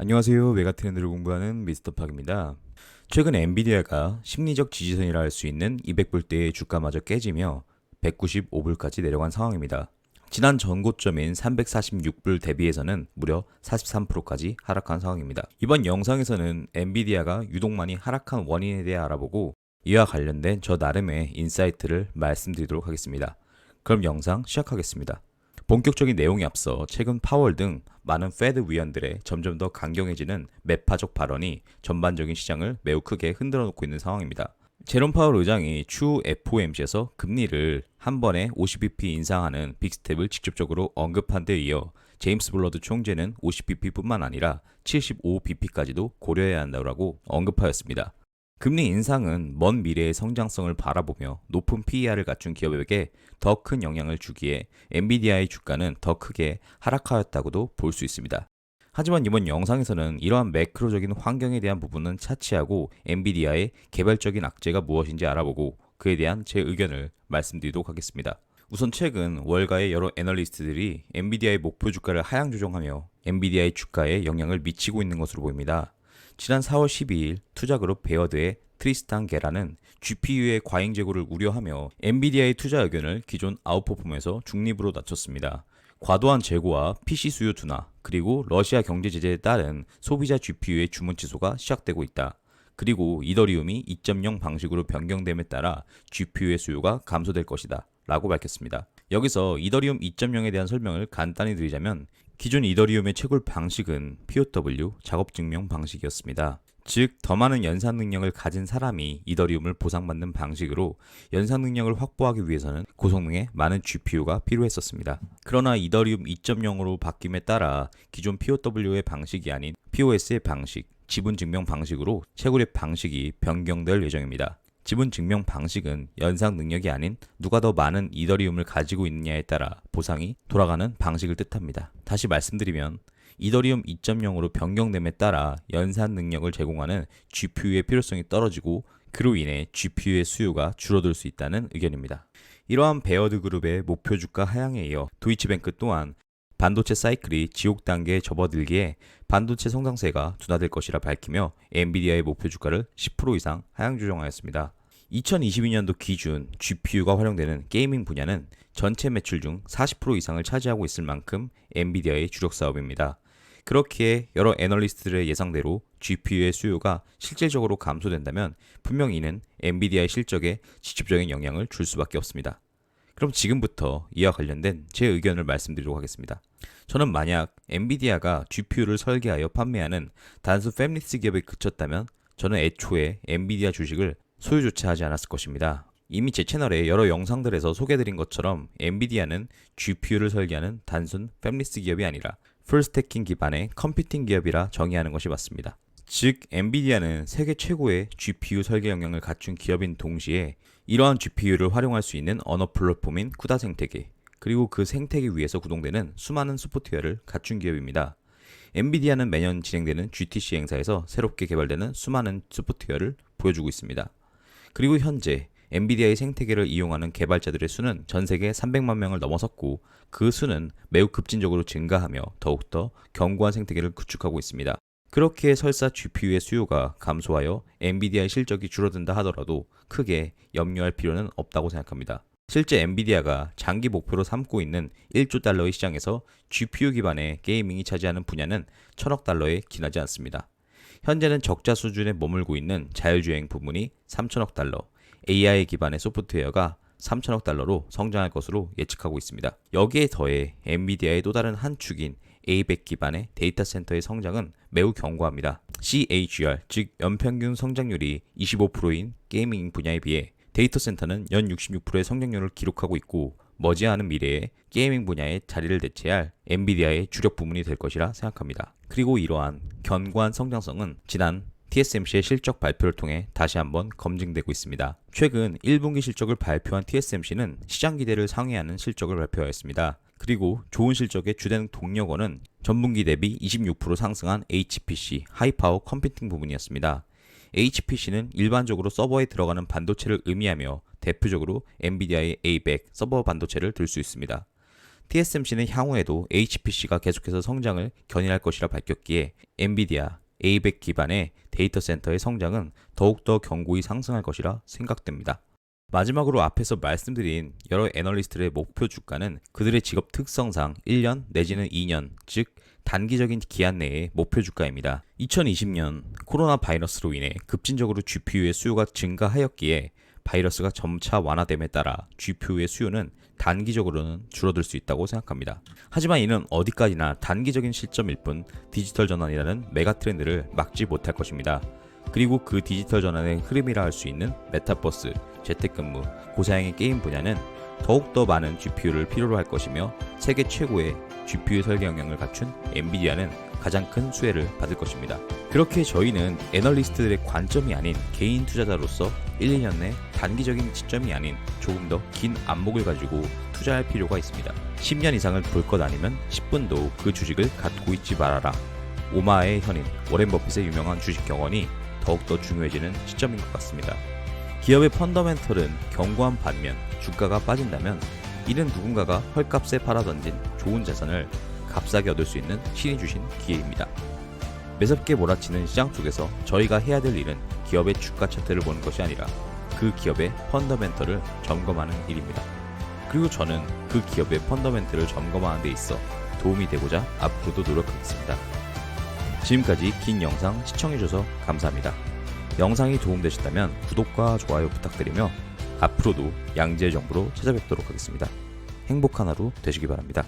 안녕하세요. 메가 트렌드를 공부하는 미스터 팍입니다. 최근 엔비디아가 심리적 지지선이라 할 수 있는 200불대의 주가마저 깨지며 195불까지 내려간 상황입니다. 지난 전고점인 346불 대비해서는 무려 43%까지 하락한 상황입니다. 이번 영상에서는 엔비디아가 유독 많이 하락한 원인에 대해 알아보고 이와 관련된 저 나름의 인사이트를 말씀드리도록 하겠습니다. 그럼 영상 시작하겠습니다. 본격적인 내용에 앞서 최근 파월 등 많은 페드 위원들의 점점 더 강경해지는 매파적 발언이 전반적인 시장을 매우 크게 흔들어 놓고 있는 상황입니다. 제롬 파월 의장이 추후 FOMC에서 금리를 한 번에 50bp 인상하는 빅스텝을 직접적으로 언급한 데 이어 제임스 블러드 총재는 50bp뿐만 아니라 75bp까지도 고려해야 한다고 언급하였습니다. 금리 인상은 먼 미래의 성장성을 바라보며 높은 PER을 갖춘 기업에게 더 큰 영향을 주기에 엔비디아의 주가는 더 크게 하락하였다고도 볼 수 있습니다. 하지만 이번 영상에서는 이러한 매크로적인 환경에 대한 부분은 차치하고 엔비디아의 개발적인 악재가 무엇인지 알아보고 그에 대한 제 의견을 말씀드리도록 하겠습니다. 우선 최근 월가의 여러 애널리스트들이 엔비디아의 목표 주가를 하향 조정하며 엔비디아의 주가에 영향을 미치고 있는 것으로 보입니다. 지난 4월 12일 투자그룹 베어드의 트리스탄 게라는 GPU의 과잉 재고를 우려하며 엔비디아의 투자 의견을 기존 아웃퍼폼에서 중립으로 낮췄습니다. 과도한 재고와 PC 수요 둔화, 그리고 러시아 경제 제재에 따른 소비자 GPU의 주문 취소가 시작되고 있다. 그리고 이더리움이 2.0 방식으로 변경됨에 따라 GPU의 수요가 감소될 것이다. 라고 밝혔습니다. 여기서 이더리움 2.0에 대한 설명을 간단히 드리자면 기존 이더리움의 채굴 방식은 POW 작업 증명 방식이었습니다. 즉, 더 많은 연산 능력을 가진 사람이 이더리움을 보상받는 방식으로 연산 능력을 확보하기 위해서는 고성능의 많은 GPU가 필요했었습니다. 그러나 이더리움 2.0으로 바뀜에 따라 기존 POW의 방식이 아닌 POS의 방식, 지분 증명 방식으로 채굴의 방식이 변경될 예정입니다. 지분 증명 방식은 연상 능력이 아닌 누가 더 많은 이더리움을 가지고 있느냐에 따라 보상이 돌아가는 방식을 뜻합니다. 다시 말씀드리면 이더리움 2.0으로 변경됨에 따라 연산 능력을 제공하는 GPU의 필요성이 떨어지고 그로 인해 GPU의 수요가 줄어들 수 있다는 의견입니다. 이러한 베어드 그룹의 목표 주가 하향에 이어 도이치뱅크 또한 반도체 사이클이 지옥 단계에 접어들기에 반도체 성장세가 둔화될 것이라 밝히며 엔비디아의 목표 주가를 10% 이상 하향 조정하였습니다. 2022년도 기준 GPU가 활용되는 게이밍 분야는 전체 매출 중 40% 이상을 차지하고 있을 만큼 엔비디아의 주력 사업입니다. 그렇기에 여러 애널리스트들의 예상대로 GPU의 수요가 실질적으로 감소된다면 분명 이는 엔비디아의 실적에 직접적인 영향을 줄 수밖에 없습니다. 그럼 지금부터 이와 관련된 제 의견을 말씀드리도록 하겠습니다. 저는 만약 엔비디아가 GPU를 설계하여 판매하는 단순 팹리스 기업에 그쳤다면 저는 애초에 엔비디아 주식을 소유조차 하지 않았을 것입니다. 이미 제 채널에 여러 영상들에서 소개드린 것처럼 엔비디아는 GPU를 설계하는 단순 팹리스 기업이 아니라 풀스태킹 기반의 컴퓨팅 기업이라 정의하는 것이 맞습니다. 즉, 엔비디아는 세계 최고의 GPU 설계 역량을 갖춘 기업인 동시에 이러한 GPU를 활용할 수 있는 언어 플랫폼인 쿠다 생태계, 그리고 그 생태계 위에서 구동되는 수많은 소프트웨어를 갖춘 기업입니다. 엔비디아는 매년 진행되는 GTC 행사에서 새롭게 개발되는 수많은 소프트웨어를 보여주고 있습니다. 그리고 현재 엔비디아의 생태계를 이용하는 개발자들의 수는 전 세계 300만 명을 넘어섰고 그 수는 매우 급진적으로 증가하며 더욱더 견고한 생태계를 구축하고 있습니다. 그렇게 설사 GPU의 수요가 감소하여 엔비디아의 실적이 줄어든다 하더라도 크게 염려할 필요는 없다고 생각합니다. 실제 엔비디아가 장기 목표로 삼고 있는 1조 달러의 시장에서 GPU 기반의 게이밍이 차지하는 분야는 천억 달러에 기나지 않습니다. 현재는 적자 수준에 머물고 있는 자율주행 부문이 3천억 달러, AI 기반의 소프트웨어가 3천억 달러로 성장할 것으로 예측하고 있습니다. 여기에 더해 엔비디아의 또 다른 한 축인 A100 기반의 데이터 센터의 성장은 매우 견고합니다. CAGR, 즉 연평균 성장률이 25%인 게이밍 분야에 비해 데이터 센터는 연 66%의 성장률을 기록하고 있고 머지않은 미래에 게이밍 분야의 자리를 대체할 엔비디아의 주력 부문이 될 것이라 생각합니다. 그리고 이러한 견고한 성장성은 지난 TSMC의 실적 발표를 통해 다시 한번 검증되고 있습니다. 최근 1분기 실적을 발표한 TSMC는 시장 기대를 상회하는 실적을 발표하였습니다. 그리고 좋은 실적의 주된 동력원은 전분기 대비 26% 상승한 HPC, 하이파워 컴퓨팅 부분이었습니다. HPC는 일반적으로 서버에 들어가는 반도체를 의미하며 대표적으로 엔비디아의 A100 서버 반도체를 들 수 있습니다. TSMC는 향후에도 HPC가 계속해서 성장을 견인할 것이라 밝혔기에 엔비디아, A100 기반의 데이터 센터의 성장은 더욱더 견고히 상승할 것이라 생각됩니다. 마지막으로 앞에서 말씀드린 여러 애널리스트의 목표 주가는 그들의 직업 특성상 1년 내지는 2년, 즉 단기적인 기한 내의 목표 주가입니다. 2020년 코로나 바이러스로 인해 급진적으로 GPU의 수요가 증가하였기에 바이러스가 점차 완화됨에 따라 GPU의 수요는 단기적으로는 줄어들 수 있다고 생각합니다. 하지만 이는 어디까지나 단기적인 시점일 뿐 디지털 전환이라는 메가 트렌드를 막지 못할 것입니다. 그리고 그 디지털 전환의 흐름이라 할 수 있는 메타버스, 재택근무, 고사양의 게임 분야는 더욱더 많은 GPU를 필요로 할 것이며 세계 최고의 GPU 설계 역량을 갖춘 엔비디아는 가장 큰 수혜를 받을 것입니다. 그렇게 저희는 애널리스트들의 관점이 아닌 개인 투자자로서 1, 2년 내 단기적인 시점이 아닌 조금 더 긴 안목을 가지고 투자할 필요가 있습니다. 10년 이상을 볼 것 아니면 10분도 그 주식을 갖고 있지 말아라. 오마의 현인 워렌 버핏의 유명한 주식 경원이 더욱더 중요해지는 시점인 것 같습니다. 기업의 펀더멘털은 견고한 반면 주가가 빠진다면 이는 누군가가 헐값에 팔아던진 좋은 자산을 값싸게 얻을 수 있는 신이 주신 기회입니다. 매섭게 몰아치는 시장 속에서 저희가 해야 될 일은 기업의 주가 차트를 보는 것이 아니라 그 기업의 펀더멘털을 점검하는 일입니다. 그리고 저는 그 기업의 펀더멘털을 점검하는 데 있어 도움이 되고자 앞으로도 노력하겠습니다. 지금까지 긴 영상 시청해주셔서 감사합니다. 영상이 도움되셨다면 구독과 좋아요 부탁드리며 앞으로도 양지의 정보로 찾아뵙도록 하겠습니다. 행복한 하루 되시기 바랍니다.